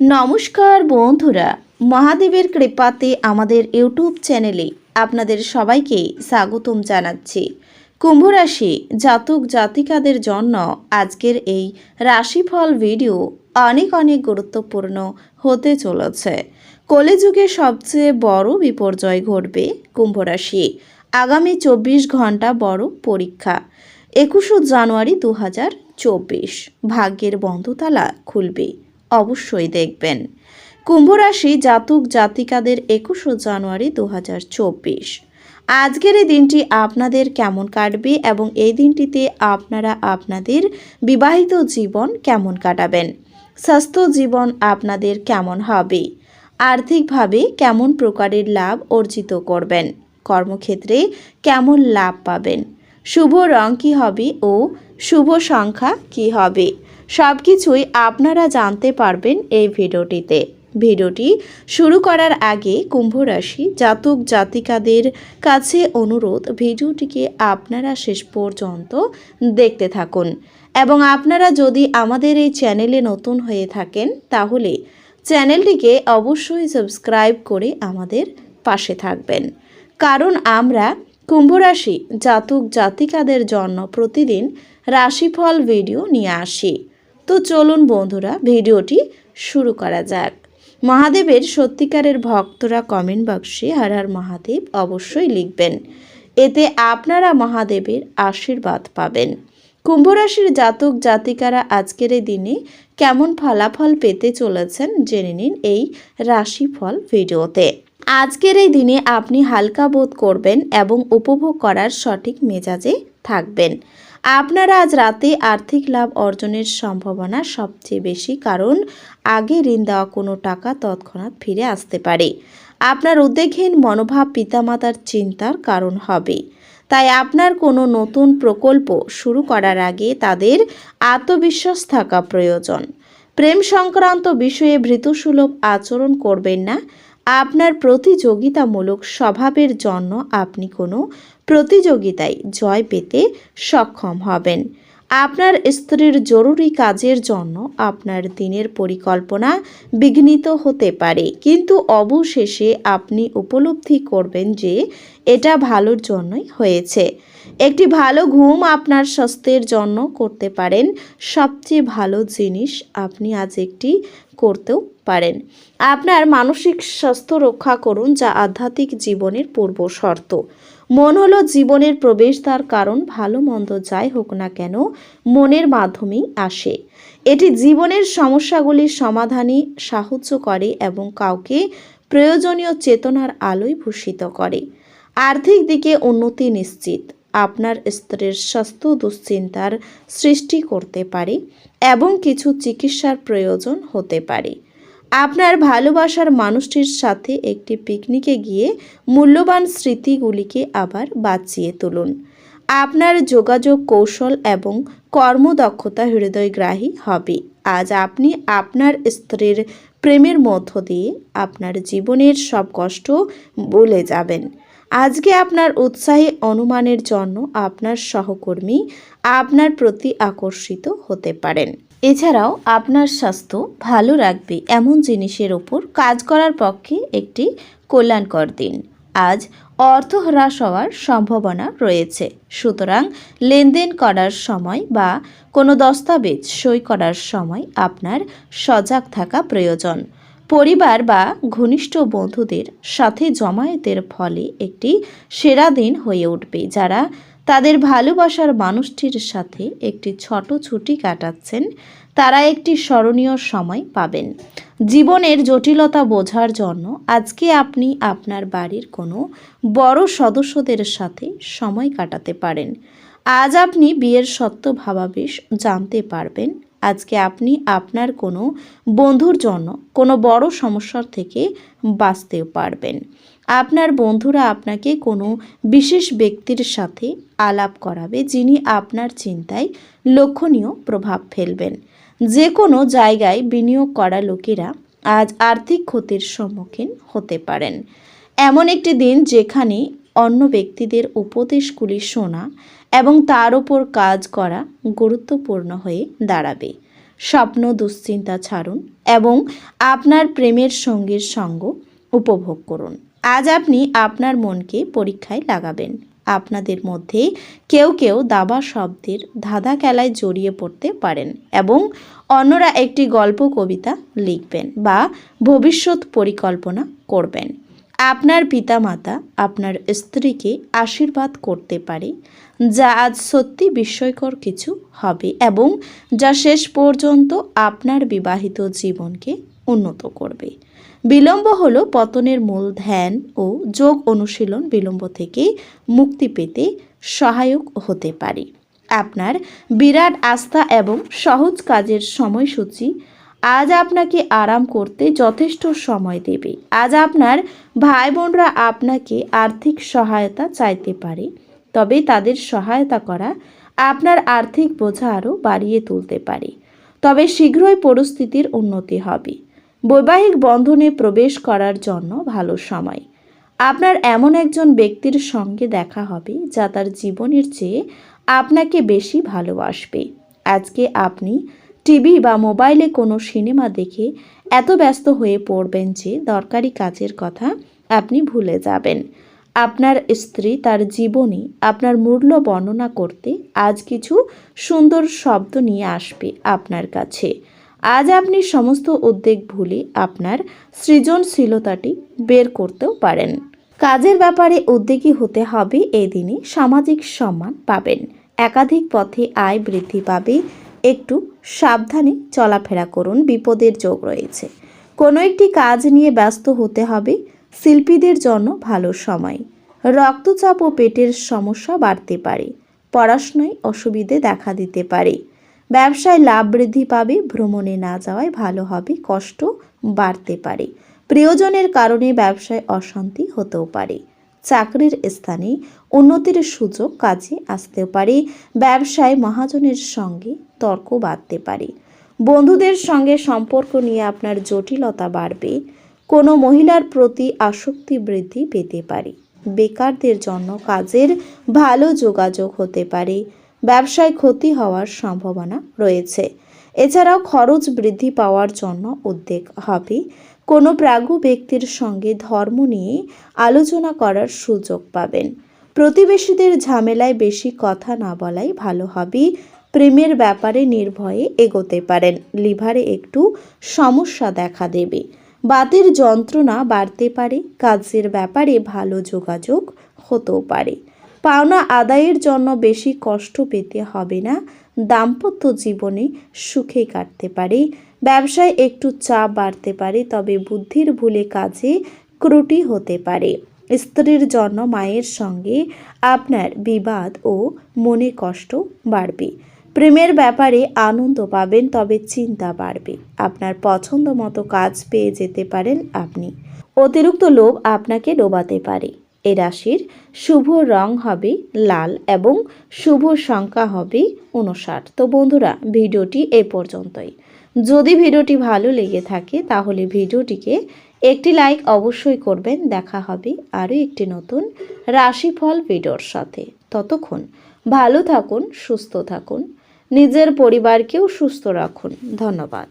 নমস্কার বন্ধুরা, মহাদেবের কৃপাতে আমাদের ইউটিউব চ্যানেলে আপনাদের সবাইকে স্বাগতম জানাচ্ছি। কুম্ভ রাশি জাতক জাতিকাদের জন্য আজকের এই রাশিফল ভিডিও অনেক অনেক গুরুত্বপূর্ণ হতে চলেছে। কলিযুগে সবচেয়ে বড় বিপর্যয় ঘটবে কুম্ভ রাশি। আগামী চব্বিশ ঘণ্টা বড় পরীক্ষা। একুশে জানুয়ারি দু হাজার চব্বিশ। ভাগ্যের বন্ধতালা খুলবে। অবশ্যই দেখবেন। কুম্ভ রাশি জাতক জাতিকাদের একুশে জানুয়ারি দু হাজার চব্বিশ। আজকের এই দিনটি আপনাদের কেমন কাটবে এবং এই দিনটিতে আপনারা আপনাদের বিবাহিত জীবন কেমন কাটাবেন? স্বাস্থ্য জীবন আপনাদের কেমন হবে? আর্থিকভাবে কেমন প্রকারের লাভ অর্জিত করবেন? কর্মক্ষেত্রে কেমন লাভ পাবেন? শুভ রং কী হবে ও শুভ সংখ্যা কী হবে? সব কিছুই আপনারা জানতে পারবেন এই ভিডিওটিতে। ভিডিওটি শুরু করার আগে কুম্ভ রাশি জাতক জাতিকাদের কাছে অনুরোধ, ভিডিওটিকে আপনারা শেষ পর্যন্ত দেখতে থাকুন। এবং আপনারা যদি আমাদের এই চ্যানেলে নতুন হয়ে থাকেন, তাহলে চ্যানেলটিকে অবশ্যই সাবস্ক্রাইব করে আমাদের পাশে থাকবেন। কারণ আমরা কুম্ভ রাশি জাতক জাতিকাদের জন্য প্রতিদিন রাশিফল ভিডিও নিয়ে আসি। তো চলুন বন্ধুরা, ভিডিওটি শুরু করা যাক। মহাদেবের সত্যিকারের ভক্তরা কমেন্ট বক্সে হর হর মহাদেব অবশ্যই লিখবেন। এতে আপনারা মহাদেবের আশীর্বাদ পাবেন। কুম্ভ রাশির জাতক জাতিকারা আজকের এই দিনে কেমন ফলাফল পেতে চলেছেন জেনে নিন এই রাশিফল ভিডিওতে। আজকের এই দিনে আপনি হালকা বোধ করবেন এবং উপভোগ করার সঠিক মেজাজে থাকবেন। আপনারা আজ রাতে আর্থিক লাভ অর্জনের সম্ভাবনা সবচেয়ে বেশি কারণ আগে ঋণ দেওয়া কোনো টাকা তৎক্ষণাৎ ফিরে আসতে পারে। আপনার উদ্বেগহীন মনোভাব পিতামাতার চিন্তার কারণ হবে। তাই আপনার কোনো নতুন প্রকল্প শুরু করার আগে তাদের আত্মবিশ্বাস থাকা প্রয়োজন। প্রেম সংক্রান্ত বিষয়ে ভৃতুসুলভ আচরণ করবেন না। আপনার প্রতিযোগিতামূলক স্বভাবের জন্য আপনি কোনো প্রতিযোগিতায় জয় পেতে সক্ষম হবেন। আপনার স্ত্রীর জরুরি কাজের জন্য আপনার দিনের পরিকল্পনা বিঘ্নিত হতে পারে, কিন্তু অবশেষে আপনি উপলব্ধি করবেন যে এটা ভালোর জন্যই হয়েছে। একটি ভালো ঘুম আপনার স্বাস্থ্যের জন্য করতে পারেন। সবচেয়ে ভালো জিনিস আপনি আজ একটি করতেও পারেন। আপনার মানসিক স্বাস্থ্য রক্ষা করুন, যা আধ্যাত্মিক জীবনের পূর্ব শর্ত। মন হলো জীবনের প্রবেশদ্বার কারণ ভালো মন্দ যাই হোক না কেন, মনের মাধ্যমেই আসে। এটি জীবনের সমস্যাগুলির সমাধানে সাহায্য করে এবং কাউকে প্রয়োজনীয় চেতনার আলোয় ভূষিত করে। আর্থিক দিকে উন্নতি নিশ্চিত, আপনার স্ত্রীর স্বাস্থ্য দুশ্চিন্তার সৃষ্টি করতে পারে এবং কিছু চিকিৎসার প্রয়োজন হতে পারে। আপনার ভালোবাসার মানুষটির সাথে একটি পিকনিকে গিয়ে মূল্যবান স্মৃতিগুলিকে আবার বাঁচিয়ে তুলুন। আপনার যোগাযোগ কৌশল এবং কর্মদক্ষতা হৃদয়গ্রাহী হবে। আজ আপনি আপনার স্ত্রীর প্রেমের মধ্য দিয়ে আপনার জীবনের সব কষ্ট ভুলে যাবেন। আজকে আপনার উৎসাহী অনুমানের জন্য আপনার সহকর্মী আপনার প্রতি আকর্ষিত হতে পারেন। এছাড়াও আপনার স্বাস্থ্য ভালো রাখবে এমন জিনিসের ওপর কাজ করার পক্ষে একটি কল্যাণকর দিন। আজ অর্থ হ্রাস হওয়ার সম্ভাবনা রয়েছে। সুতরাং লেনদেন করার সময় বা কোনো দস্তাবেজ সই করার সময় আপনার সজাগ থাকা প্রয়োজন। পরিবার বা ঘনিষ্ঠ বন্ধুদের সাথে জমায়েতের ফলে একটি সেরা দিন হয়ে উঠবে যারা তাদের ভালোবাসার মানুষটির সাথে একটি ছোট ছুটি কাটাচ্ছেন। তারা একটি স্মরণীয় সময় পাবেন। জীবনের জটিলতা বোঝার জন্য আজকে আপনি আপনার বাড়ির কোনো বড় সদস্যদের সাথে সময় কাটাতে পারেন। আজ আপনি বিয়ের সত্য ভাবাবেশ জানতে পারবেন। আজকে আপনি আপনার কোনো বন্ধুর জন্য কোনো বড় সমস্যার থেকে বাঁচতেও পারবেন। আপনার বন্ধুরা আপনাকে কোনো বিশেষ ব্যক্তির সাথে আলাপ করাবে যিনি আপনার চিন্তায় লক্ষণীয় প্রভাব ফেলবেন। যে কোনো জায়গায় বিনিয়োগ করা লোকেরা আজ আর্থিক ক্ষতির সম্মুখীন হতে পারেন। এমন একটি দিন যেখানে অন্য ব্যক্তিদের উপদেশগুলি শোনা এবং তার উপর কাজ করা গুরুত্বপূর্ণ হয়ে দাঁড়াবে। স্বপ্ন দুশ্চিন্তা ছাড়ুন এবং আপনার প্রেমের সঙ্গীর সঙ্গ উপভোগ করুন। আজ আপনি আপনার মনকে পরীক্ষায় লাগাবেন। আপনাদের মধ্যে কেউ কেউ দাবা শব্দের ধাঁধা খেলায় জড়িয়ে পড়তে পারেন এবং অন্যরা একটি গল্প, কবিতা লিখবেন বা ভবিষ্যৎ পরিকল্পনা করবেন। আপনার পিতামাতা আপনার স্ত্রীকে আশীর্বাদ করতে পারে, যা আজ সত্যি বিস্ময়কর কিছু হবে এবং যা শেষ পর্যন্ত আপনার বিবাহিত জীবনকে উন্নত করবে। বিলম্ব হলো পতনের মূল ধ্যান ও যোগ অনুশীলন বিলম্ব থেকে মুক্তি পেতে সহায়ক হতে পারে। আপনার বিরাট আস্থা এবং সহজ কাজের সময়সূচি আজ আপনাকে আরাম করতে যথেষ্ট সময় দেবে। আজ আপনার ভাই বোনরা আপনাকে আর্থিক সহায়তা চাইতে পারে, তবে তাদের সহায়তা করা আপনার আর্থিক বোঝা আরও বাড়িয়ে তুলতে পারে। তবে শীঘ্রই পরিস্থিতির উন্নতি হবে। বৈবাহিক বন্ধনে প্রবেশ করার জন্য ভালো সময়। আপনার এমন একজন ব্যক্তির সঙ্গে দেখা হবে, যা তার জীবনের চেয়ে আপনাকে বেশি ভালোবাসবে। আজকে আপনি টিভি বা মোবাইলে কোনো সিনেমা দেখে এত ব্যস্ত হয়ে পড়বেন যে দরকারি কাজের কথা আপনি ভুলে যাবেন। আপনার স্ত্রী তার জীবনী আপনার মূল্য বর্ণনা করতে আজ কিছু সুন্দর শব্দ নিয়ে আসবে আপনার কাছে। আজ আপনি সমস্ত উদ্বেগ ভুলে আপনার সৃজনশীলতাটি বের করতেও পারেন। কাজের ব্যাপারে উদ্যোগী হতে হবে এই দিনে সামাজিক সম্মান পাবেন। একাধিক পথে আয় বৃদ্ধি পাবে। একটু সাবধানে চলাফেরা করুন, বিপদের যোগ রয়েছে। কোনো একটি কাজ নিয়ে ব্যস্ত হতে হবে, শিল্পীদের জন্য ভালো সময়। রক্তচাপ ও পেটের সমস্যা বাড়তে পারে। পড়াশোনায় অসুবিধে দেখা দিতে পারে। ব্যবসায় লাভ বৃদ্ধি পাবে, ভ্রমণে না যাওয়ায় ভালো হবে, কষ্ট বাড়তে পারে। প্রিয়জনের কারণে ব্যবসায় অশান্তি হতেও পারে। চাকরির স্থানে উন্নতির সুযোগ কাজে আসতেও পারে। ব্যবসায় মহাজনের সঙ্গে তর্ক বাড়তে পারে। বন্ধুদের সঙ্গে সম্পর্ক নিয়ে আপনার জটিলতা বাড়বে। কোনো মহিলার প্রতি আসক্তি বৃদ্ধি পেতে পারে। বেকারদের জন্য কাজের ভালো যোগাযোগ হতে পারে। ব্যবসায় ক্ষতি হওয়ার সম্ভাবনা রয়েছে। এছাড়াও খরচ বৃদ্ধি পাওয়ার জন্য উদ্বেগ হবে। কোনো প্রাজ্ঞ ব্যক্তির সঙ্গে ধর্ম নিয়ে আলোচনা করার সুযোগ পাবেন। প্রতিবেশীদের ঝামেলায় বেশি কথা না বলাই ভালো হবে। প্রেমের ব্যাপারে নির্ভয়ে এগোতে পারেন। লিভারে একটু সমস্যা দেখা দেবে। বাতের যন্ত্রণা বাড়তে পারে। কাজের ব্যাপারে ভালো যোগাযোগ হতেও পারে। পাওনা আদায়ের জন্য বেশি কষ্ট পেতে হবে না। দাম্পত্য জীবনে সুখে কাটতে পারে। ব্যবসায় একটু চাপ বাড়তে পারে, তবে বুদ্ধির ভুলে কাজে ক্রুটি হতে পারে। স্ত্রীর জন্য মায়ের সঙ্গে আপনার বিবাদ ও মনে কষ্ট বাড়বে। প্রেমের ব্যাপারে আনন্দ পাবেন, তবে চিন্তা বাড়বে। আপনার পছন্দ মতো কাজ পেয়ে যেতে পারেন আপনি। অতিরিক্ত লোভ আপনাকে ডোবাতে পারে। এ রাশির শুভ রং হবে লাল এবং শুভ সংখ্যা হবে উনষাট তো বন্ধুরা, ভিডিওটি এ পর্যন্তই। যদি ভিডিওটি ভালো লেগে থাকে, তাহলে ভিডিওটিকে একটি লাইক অবশ্যই করবেন। দেখা হবে আরও একটি নতুন রাশিফল ভিডিওর সাথে। ততক্ষণ ভালো থাকুন, সুস্থ থাকুন, নিজের পরিবারকেও সুস্থ রাখুন। ধন্যবাদ।